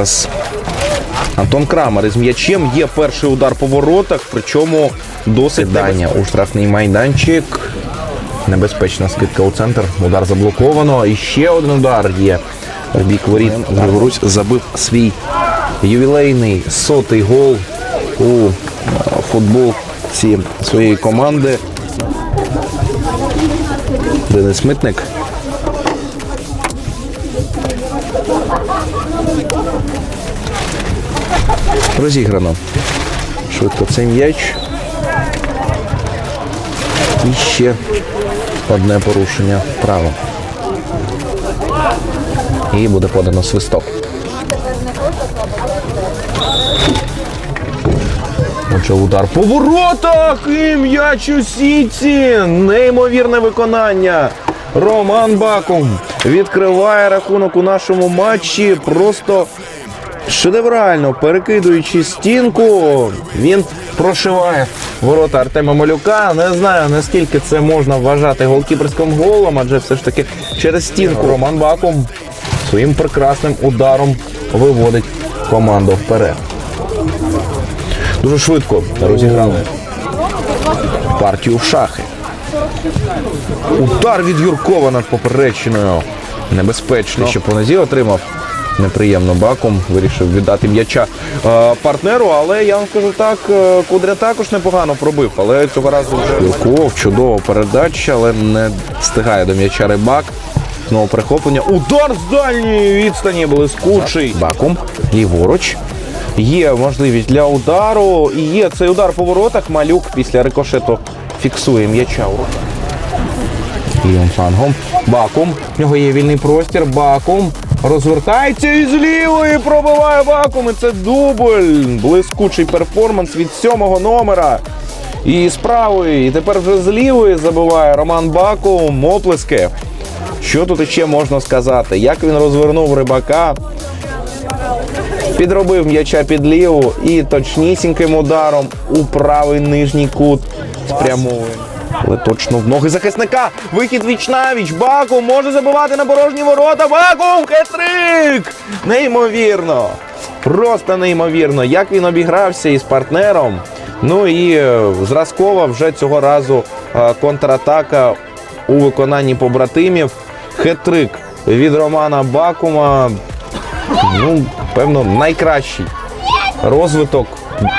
Зараз Антон Крамер із м'ячем є перший удар по воротах, причому досить дання у штрафний майданчик. Небезпечна скидка у центр. Удар заблоковано. І ще один удар є в бік воріт. Григорусь забив свій ювілейний сотий гол у футболці своєї команди. Денис Митник. Розіграно. Швидко цей м'яч. І ще одне порушення права. І буде подано свисток. Отже, удар по воротах і м'яч у сітці. Неймовірне виконання. Роман Бакум відкриває рахунок у нашому матчі. Просто шедеврально перекидуючи стінку, він прошиває ворота Артема Малюка. Не знаю наскільки це можна вважати голкіперським голом, адже все ж таки через стінку Роман Бакум своїм прекрасним ударом виводить команду вперед. Дуже швидко розіграли партію в шахи. Удар від Юркова над поперечиною. Небезпечний, що по нозі отримав. Неприємно баком вирішив віддати м'яча е, партнеру, але я вам скажу так, е, Кудря також непогано пробив, але цього разу вже Юрков, чудова передача, але не встигає до м'яча рибак. Знову перехоплення. Удар з дальньої відстані блискучий. Бакум ліворуч. Є можливість для удару. І є цей удар по воротах. Малюк після рикошету фіксує м'яча. Лівим флангом. Бакум. В нього є вільний простір. Бакум. Розвертається і з лівої пробиває Бакум. І це дубль. Блискучий перформанс від сьомого номера. І з правої. І тепер вже з лівої забиває Роман Бакум. Оплески. Що тут іще можна сказати? Як він розвернув рибака, підробив м'яча під ліву і точнісіньким ударом у правий нижній кут спрямовує. Але точно в ноги захисника. Вихід вічнавіч. Бакум може забивати на порожні ворота. Бакум хетрик! Неймовірно. Просто неймовірно. Як він обігрався із партнером. Ну і е, зразкова вже цього разу е, контратака у виконанні побратимів. Хетрик від Романа Бакума. Ну, певно, найкращий розвиток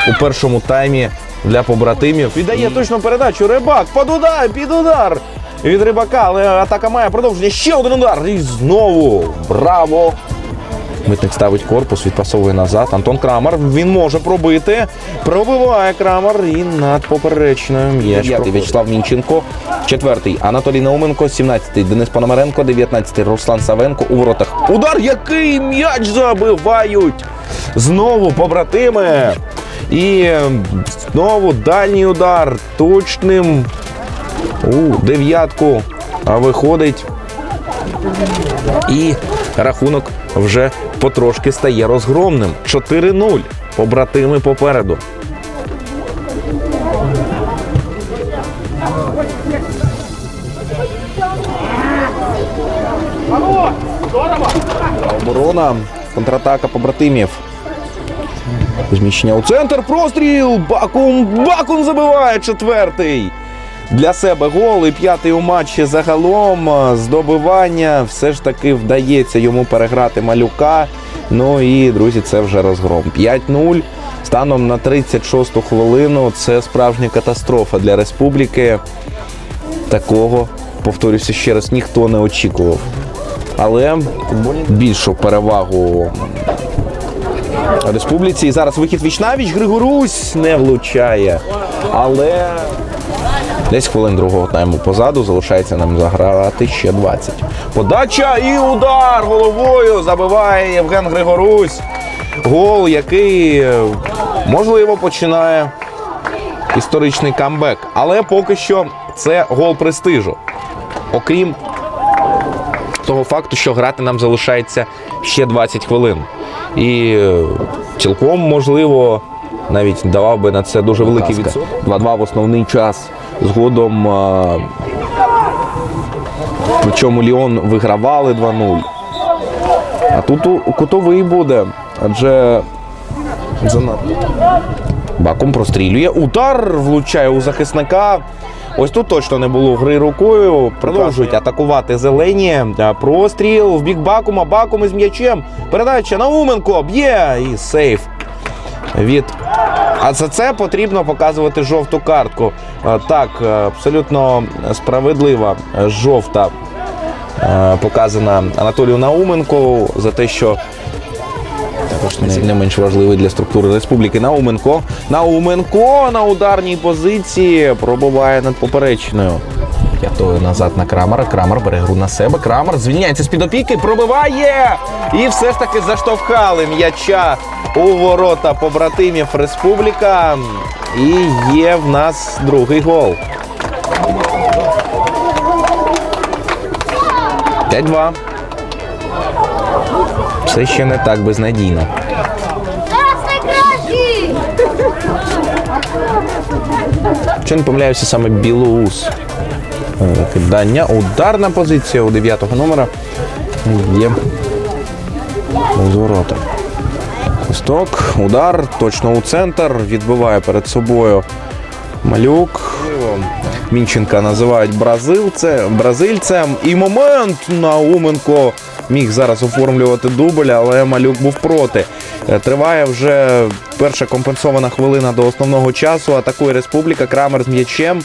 у першому таймі для побратимів. Віддає точно передачу. Рибак під удар, під удар від рибака, але атака має продовження. Ще один удар. І знову. Браво! Митник ставить корпус, відпасовує назад. Антон Крамер. Він може пробити. Пробиває Крамер і над поперечною м'яч. П'ятий В'ячеслав Мінченко. Четвертий Анатолій Науменко. 17-й Денис Пономаренко. 19-й Руслан Савенко у воротах. Удар, який м'яч забивають. Знову побратими. І знову дальній удар. Точним. У дев'ятку виходить. І рахунок вже потрошки стає розгромним. 4-0. Побратими попереду. Оборона. Контратака побратимів. Зміщення у центр. Простріл. Бакум. Бакум забиває четвертий. Для себе гол і п'ятий у матчі загалом. Здобивання все ж таки вдається йому переграти малюка. Ну і, друзі, це вже розгром. 5-0. Станом на 36-ту хвилину це справжня катастрофа для республіки. Такого, повторюся ще раз, ніхто не очікував. Але більшу перевагу республіці. І зараз вихід вічнавіч. Григорусь не влучає. Але десь хвилин другого тайму позаду залишається нам заграти ще 20. Подача і удар головою забиває Євген Григорусь. Гол, який можливо починає історичний камбек. Але поки що це гол престижу. Окрім того факту, що грати нам залишається ще 20 хвилин. І е, цілком можливо навіть давав би на це дуже великий відсоток. 2-2 в основний час. Згодом. е, Причому Ліон вигравали 2-0. А тут у- кутовий буде. адже занадто. Бакум прострілює. Удар влучає у захисника. Ось тут точно не було гри рукою. Продовжують атакувати зелені. Простріл в бік Бакума. Бакум із м'ячем. Передача Науменко б'є і сейф від. А за це потрібно показувати жовту картку. Е, Так, е, абсолютно справедлива е, жовта е, показана Анатолію Науменку за те, що також не, менш важливий для структури республіки. Науменко. Науменко на ударній позиції пробуває над поперечною. П'ятою назад на Крамера. Крамер бере гру на себе. Крамер звільняється з-під опіки, пробиває! І все ж таки заштовхали м'яча у ворота побратимів Республіка. І є в нас другий гол. 5-2. Все ще не так безнадійно. Якщо не помиляюся, саме Білоус. Е, Кидання. Ударна позиція у 9-го номера є з ворота. Удар, точно у центр. Відбиває перед собою малюк. Мінченка називають бразильце, бразильцем. І момент Науменко міг зараз оформлювати дубль, але малюк був проти. Е, Триває вже перша компенсована хвилина до основного часу. Атакує республіка. Крамер з м'ячем.